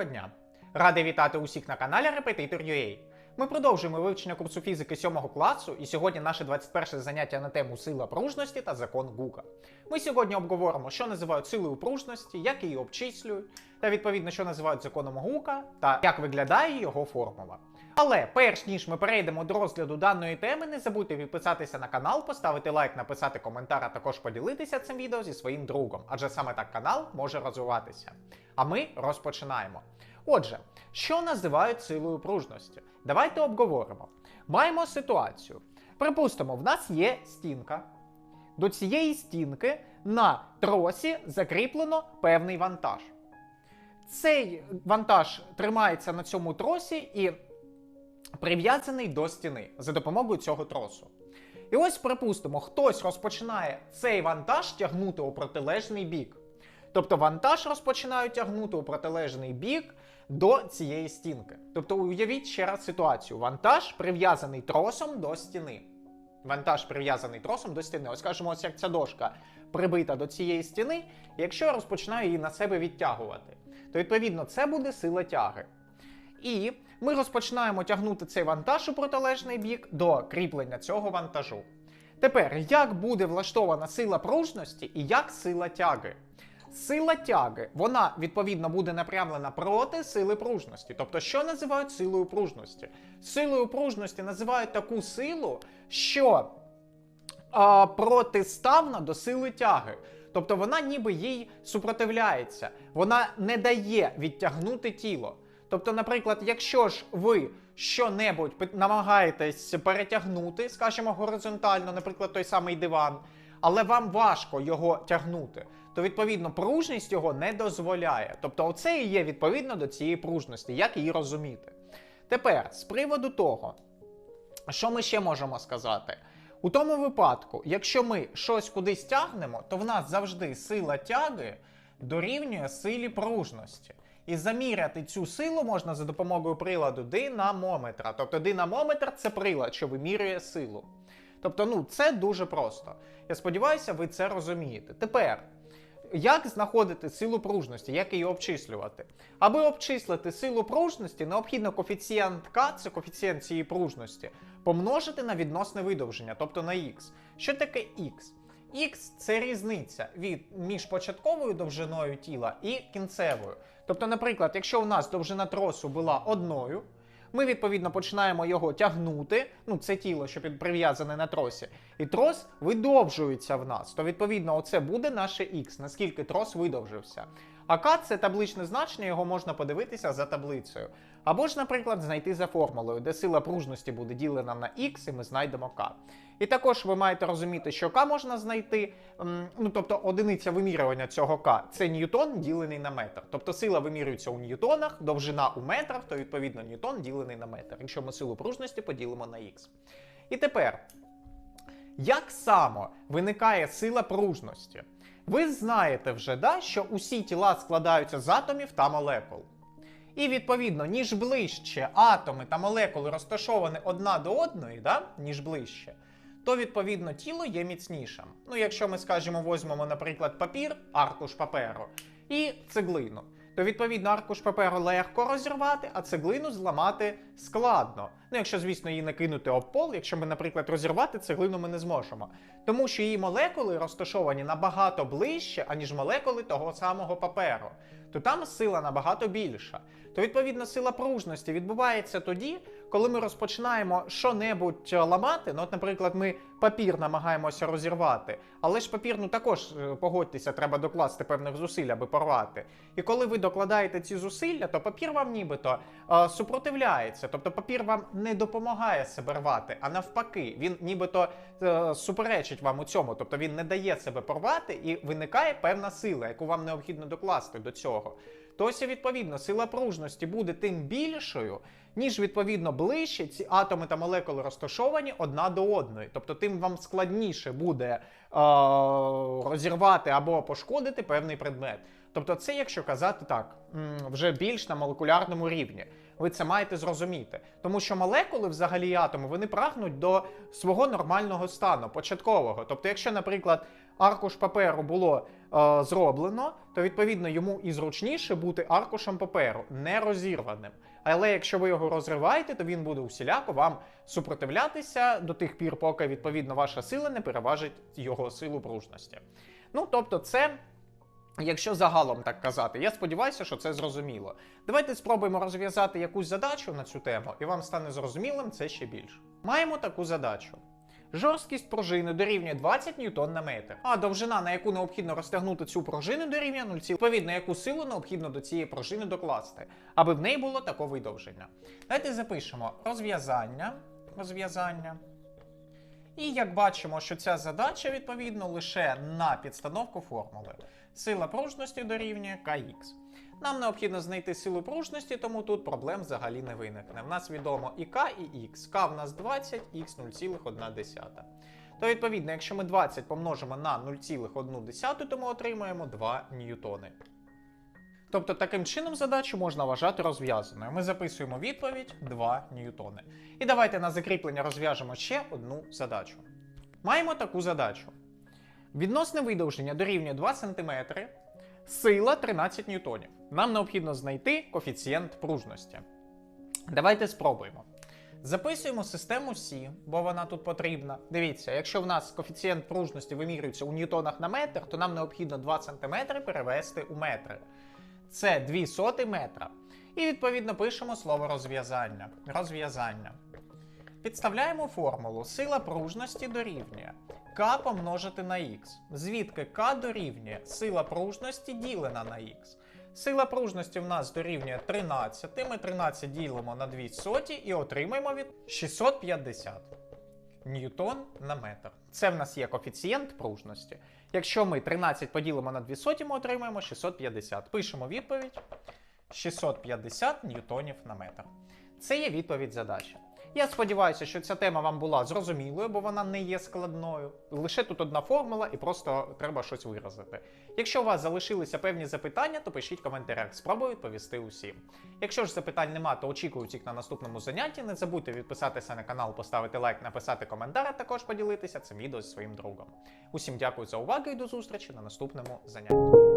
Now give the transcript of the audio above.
Доброго дня! Радий вітати усіх на каналі Repetitor.ua. Ми продовжуємо вивчення курсу фізики 7 класу, і сьогодні наше 21 заняття на тему сила пружності та закон Гука. Ми сьогодні обговоримо, що називають силою пружності, як її обчислюють, та відповідно, що називають законом Гука, та як виглядає його формула. Але перш ніж ми перейдемо до розгляду даної теми, не забудьте підписатися на канал, поставити лайк, написати коментар, а також поділитися цим відео зі своїм другом, адже саме так канал може розвиватися. А ми розпочинаємо. Отже, що називають силою пружності? Давайте обговоримо. Маємо ситуацію. Припустимо, в нас є стінка. До цієї стінки на тросі закріплено певний вантаж. Цей вантаж тримається на цьому тросі і прив'язаний до стіни за допомогою цього тросу. І ось, припустимо, хтось розпочинає цей вантаж тягнути у протилежний бік. Тобто вантаж розпочинають тягнути у протилежний бік до цієї стінки. Тобто, уявіть ще раз ситуацію: вантаж прив'язаний тросом до стіни. Вантаж прив'язаний тросом до стіни. Ось скажімо, ось як ця дошка прибита до цієї стіни, якщо я розпочинаю її на себе відтягувати, то відповідно це буде сила тяги. І ми розпочинаємо тягнути цей вантаж у протилежний бік до кріплення цього вантажу. Тепер, як буде влаштована сила пружності і як сила тяги? Сила тяги, вона відповідно буде напрямлена проти сили пружності. Тобто, що називають силою пружності? Силою пружності називають таку силу, що а, протиставна до сили тяги. Тобто вона ніби їй супротивляється, вона не дає відтягнути тіло. Тобто, наприклад, якщо ж ви що-небудь намагаєтесь перетягнути, скажімо, горизонтально, наприклад, той самий диван, але вам важко його тягнути, то відповідно пружність його не дозволяє. Тобто, оце і є відповідно до цієї пружності, як її розуміти. Тепер, з приводу того, що ми ще можемо сказати? У тому випадку, якщо ми щось кудись тягнемо, то в нас завжди сила тяги дорівнює силі пружності. І заміряти цю силу можна за допомогою приладу динамометра. Тобто динамометр це прилад, що вимірює силу. Тобто, ну це дуже просто. Я сподіваюся, ви це розумієте. Тепер. Як знаходити силу пружності, як її обчислювати? Аби обчислити силу пружності, необхідно коефіцієнт К, це коефіцієнт цієї пружності, помножити на відносне видовження, тобто на х. Що таке х? Х це різниця від між початковою довжиною тіла і кінцевою. Тобто, наприклад, якщо у нас довжина тросу була одною, ми відповідно починаємо його тягнути. Ну, це тіло, що прив'язане на тросі, і трос видовжується в нас. То відповідно, оце буде наше х, наскільки трос видовжився. А К це табличне значення, його можна подивитися за таблицею. Або ж, наприклад, знайти за формулою, де сила пружності буде ділена на х, і ми знайдемо К. І також ви маєте розуміти, що К можна знайти, ну тобто одиниця вимірювання цього К це ньютон ділений на метр. Тобто сила вимірюється у ньютонах, довжина у метрах, то відповідно ньютон ділений на метр, якщо ми силу пружності поділимо на х. І тепер, як само виникає сила пружності? Ви знаєте вже, да, що усі тіла складаються з атомів та молекул. І відповідно, ніж ближче атоми та молекули розташовані одна до одної, да, ніж ближче, то відповідно тіло є міцнішим. Ну, якщо ми, скажімо, візьмемо, наприклад, папір, аркуш паперу і цеглину, то відповідно аркуш паперу легко розірвати, а цеглину зламати складно. Ну, якщо, звісно, її не кинути об пол, якщо ми, наприклад, розірвати цеглину ми не зможемо. Тому що її молекули розташовані набагато ближче, аніж молекули того самого паперу. То там сила набагато більша. То відповідно сила пружності відбувається тоді, коли ми розпочинаємо що-небудь е, ламати. Ну, от, наприклад, ми папір намагаємося розірвати, але ж папір, ну також е, погодьтеся, треба докласти певних зусиль, аби порвати. І коли ви докладаєте ці зусилля, то папір вам нібито е, супротивляється. Тобто папір вам не допомагає себе рвати, а навпаки, він нібито е, суперечить вам у цьому. Тобто він не дає себе порвати, і виникає певна сила, яку вам необхідно докласти до цього. То ось, відповідно, сила пружності буде тим більшою, ніж відповідно ближче ці атоми та молекули розташовані одна до одної. Тобто, тим вам складніше буде е, розірвати або пошкодити певний предмет. Тобто, це, якщо казати так, вже більш на молекулярному рівні. Ви це маєте зрозуміти. Тому що молекули, взагалі атоми, вони прагнуть до свого нормального стану, початкового. Тобто, якщо, наприклад, аркуш паперу було е, зроблено, то відповідно йому і зручніше бути аркушем паперу, не розірваним. Але якщо ви його розриваєте, то він буде усіляко вам супротивлятися до тих пір, поки відповідно ваша сила не переважить його силу пружності. Ну тобто, це. Якщо загалом так казати, я сподіваюся, що це зрозуміло. Давайте спробуємо розв'язати якусь задачу на цю тему, і вам стане зрозумілим це ще більше. Маємо таку задачу. Жорсткість пружини дорівнює 20 ньютон на метр, а довжина, на яку необхідно розтягнути цю пружину, дорівнює 0, відповідно, яку силу необхідно до цієї пружини докласти, аби в неї було таке видовження. Давайте запишемо розв'язання. розв'язання. І як бачимо, що ця задача відповідно лише на підстановку формули. Сила пружності дорівнює kx. Нам необхідно знайти силу пружності, тому тут проблем взагалі не виникне. В нас відомо і k, і x. k в нас 20, x 0,1. То відповідно, якщо ми 20 помножимо на 0,1, то ми отримаємо 2 ньютони. Тобто таким чином задачу можна вважати розв'язаною. Ми записуємо відповідь 2 ньютони. І давайте на закріплення розв'яжемо ще одну задачу. Маємо таку задачу. Відносне видовження дорівнює 2 см, сила 13 ньютонів. Нам необхідно знайти коефіцієнт пружності. Давайте спробуємо. Записуємо систему Сі, бо вона тут потрібна. Дивіться, якщо в нас коефіцієнт пружності вимірюється у ньютонах на метр, то нам необхідно 2 см перевести у метри. Це 2 соти метра. І відповідно пишемо слово розв'язання. Розв'язання. Підставляємо формулу. Сила пружності дорівнює К помножити на х. Звідки К дорівнює сила пружності ділена на х. Сила пружності в нас дорівнює 13. Ми 13 ділимо на 2 соті і отримаємо від 650 ньютон на метр. Це в нас є коефіцієнт пружності. Якщо ми 13 поділимо на 2 соті, ми отримаємо 650. Пишемо відповідь 650 ньютонів на метр. Це є відповідь задачі. Я сподіваюся, що ця тема вам була зрозумілою, бо вона не є складною. Лише тут одна формула, і просто треба щось виразити. Якщо у вас залишилися певні запитання, то пишіть в коментарях, спробую відповісти усім. Якщо ж запитань нема, то очікую їх на наступному занятті. Не забудьте підписатися на канал, поставити лайк, написати коментар, а також поділитися цим відео зі своїм другом. Усім дякую за увагу і до зустрічі на наступному занятті.